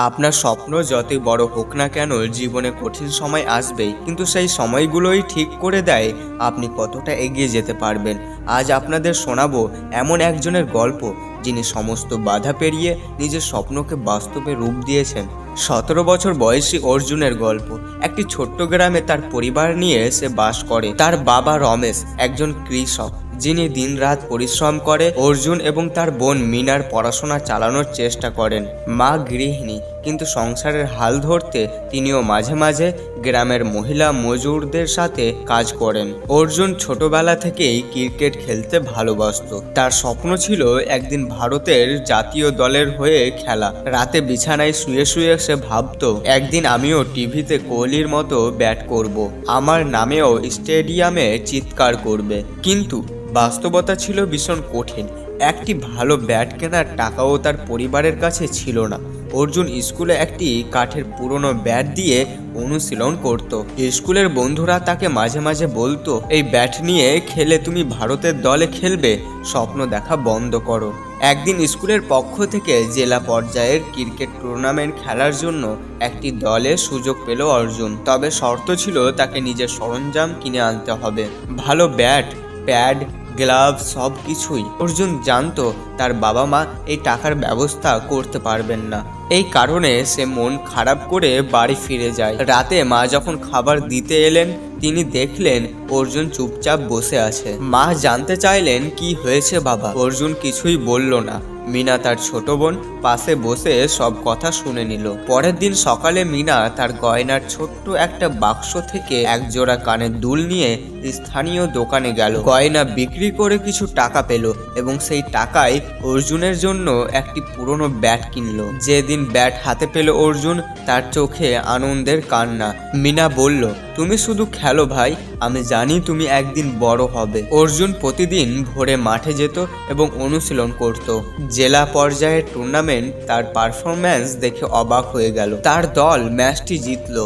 আপনার স্বপ্ন যতই বড় হোক না কেন, জীবনে কঠিন সময় আসবেই। কিন্তু সেই সময়গুলোই ঠিক করে দেয় আপনি কতটা এগিয়ে যেতে পারবেন। আজ আপনাদের শোনাবো এমন একজনের গল্প, যিনি সমস্ত বাধা পেরিয়ে নিজের স্বপ্নকে বাস্তবে রূপ দিয়েছেন। সতেরো বছর বয়সী অর্জুনের গল্প। একটি ছোট্ট গ্রামে তার পরিবার নিয়ে সে বাস করে। তার বাবা রমেশ, একজন কৃষক। যিনি দিনরাত পরিশ্রম করে, অর্জুন এবং তার বোন মিনার পড়াশোনা চালানোর চেষ্টা করেন। মা গৃহিণী। কিন্তু সংসারের হাল ধরতে তিনিও মাঝে মাঝে গ্রামের মহিলা মজুরদের সাথে কাজ করেন। অর্জুন ছোটবেলা থেকেই ক্রিকেট খেলতে ভালোবাসতো। তার স্বপ্ন ছিল একদিন ভারতের জাতীয় দলের হয়ে খেলা। রাতে বিছানায় শুয়ে শুয়ে সে ভাবতো, একদিন আমিও টিভিতে কোহলির মতো ব্যাট করব। আমার নামেও স্টেডিয়ামে চিৎকার করবে। কিন্তু বাস্তবতা ছিল ভীষণ কঠিন। একটি ভালো ব্যাট কেনার টাকাও তার পরিবারের কাছে ছিল না। অর্জুন স্কুলে একটি কাঠের পুরনো ব্যাট দিয়ে অনুশীলন করত। স্কুলের বন্ধুরা তাকে মাঝে মাঝে বলতো, এই ব্যাট নিয়ে খেলে তুমি ভারতের দলে খেলবে, স্বপ্ন দেখা বন্ধ করো। একদিন স্কুলের পক্ষ থেকে জেলা পর্যায়ের ক্রিকেট টুর্নামেন্ট খেলার জন্য একটি দলে সুযোগ পেল অর্জুন। তবে শর্ত ছিল তাকে নিজের সরঞ্জাম কিনে আনতে হবে। ভালো ব্যাট, প্যাড গ্লাভ সব কিছুই। অর্জুন জানতো তার বাবা মা এই টাকার ব্যবস্থা করতে পারবেন না। এই কারণে সে মন খারাপ করে বাড়ি ফিরে যায়। রাতে মা যখন খাবার দিতে এলেন, তিনি দেখলেন অর্জুন চুপচাপ বসে আছে। মা জানতে চাইলেন কি হয়েছে বাবা। অর্জুন কিছুই বলল না। মিনা তার ছোট বোন পাশে বসে সব কথা শুনে নিল। পরের দিন সকালে মিনা তার গয়নার ছোট্ট একটা বাক্স থেকে এক জোড়া কানের দুল নিয়ে স্থানীয় দোকানে গেল। গয়না বিক্রি করে কিছু টাকা পেল এবং সেই টাকায় অর্জুনের জন্য একটি পুরনো ব্যাট কিনলো। যেদিন ব্যাট হাতে পেল অর্জুন, তার চোখে আনন্দের কান্না। মিনা বলল তুমি শুধু খেলো ভাই, আমি জানি তুমি একদিন বড় হবে। অর্জুন প্রতিদিন ভোরে মাঠে যেত এবং অনুশীলন করত। জেলা পর্যায়ের টুর্নামেন্ট তার পারফরম্যান্স দেখে অবাক হয়ে গেল। তার দল ম্যাচটি জিতলো।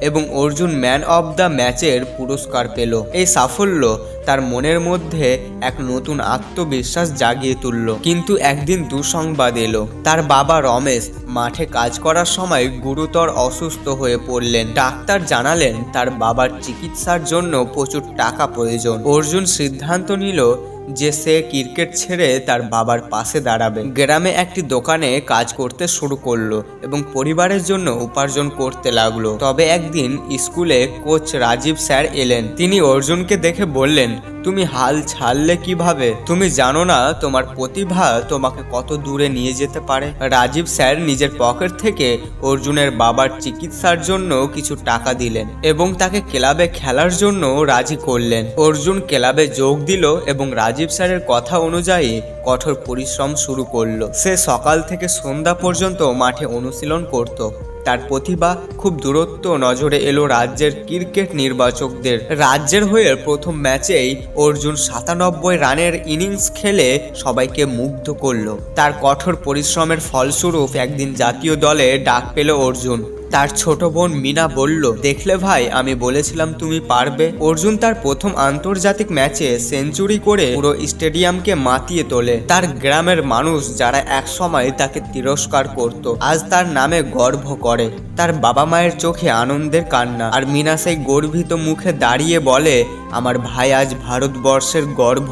এবং অর্জুন ম্যান অব দ্য ম্যাচের পুরস্কার পেল। এই সাফল্য তার মনের মধ্যে এক নতুন আত্মবিশ্বাস জাগিয়ে তুলল। কিন্তু একদিন দুঃসংবাদ এলো। তার বাবা রমেশ মাঠে কাজ করার সময় গুরুতর অসুস্থ হয়ে পড়লেন। ডাক্তার জানালেন তার বাবার চিকিৎসার জন্য প্রচুর টাকা প্রয়োজন। অর্জুন সিদ্ধান্ত নিল যে সে ক্রিকেট ছেড়ে তার বাবার পাশে দাঁড়াবে। গ্রামে একটি দোকানে কাজ করতে শুরু করল এবং পরিবারের জন্য উপার্জন করতে লাগল। তবে একদিন স্কুলে কোচ রাজীব স্যার এলেন। তিনি অর্জুনকে দেখে বললেন তুমি হাল ছাড়লে কীভাবে? তুমি জানো না তোমার প্রতিভা তোমাকে কত দূরে নিয়ে যেতে পারে? রাজীব স্যার নিজের পকেট থেকে অর্জুনের বাবার চিকিৎসার জন্য কিছু টাকা দিলেন এবং তাকে ক্লাবে খেলার জন্য রাজি করলেন। অর্জুন ক্লাবে যোগ দিল এবং রাজীব স্যারের কথা অনুযায়ী কঠোর পরিশ্রম শুরু করল। সে সকাল থেকে সন্ধ্যা পর্যন্ত মাঠে অনুশীলন করত। তার প্রতিভা খুব দূরত্ব নজরে এলো রাজ্যের ক্রিকেট নির্বাচকদের। রাজ্যের হয়ে প্রথম ম্যাচেই অর্জুন সাতানব্বই রানের ইনিংস খেলে সবাইকে মুগ্ধ করল। তার কঠোর পরিশ্রমের ফলস্বরূপ একদিন জাতীয় দলে ডাক পেল অর্জুন। তার ছোট বোন মিনা বলল, দেখলে ভাই, আমি বলেছিলাম তুমি পারবে। অর্জুন তার প্রথম আন্তর্জাতিক ম্যাচে সেঞ্চুরি করে পুরো স্টেডিয়ামকে মাতিয়ে তোলে। তার গ্রামের মানুষ যারা একসময় তাকে তিরস্কার করত, আজ তার নামে গর্ব করে। তার বাবা মায়ের চোখে আনন্দের কান্না, আর মিনা সেই গর্বিত মুখে দাঁড়িয়ে বলে, আমার ভাই আজ ভারতবর্ষের গর্ব।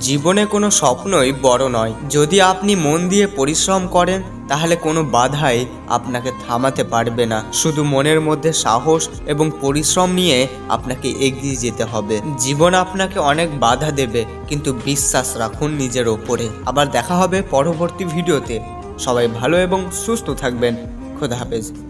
জীবনে কোনো স্বপ্নই বড় নয়। যদি আপনি মন দিয়ে পরিশ্রম করেন তাহলে কোনো বাধাই আপনাকে থামাতে পারবে না। শুধু মনের মধ্যে সাহস এবং পরিশ্রম নিয়ে আপনাকে এগিয়ে যেতে হবে। জীবন আপনাকে অনেক বাধা দেবে, কিন্তু বিশ্বাস রাখুন নিজের ওপরে। আবার দেখা হবে পরবর্তী ভিডিওতে। সবাই ভালো এবং সুস্থ থাকবেন। খোদা হাফেজ।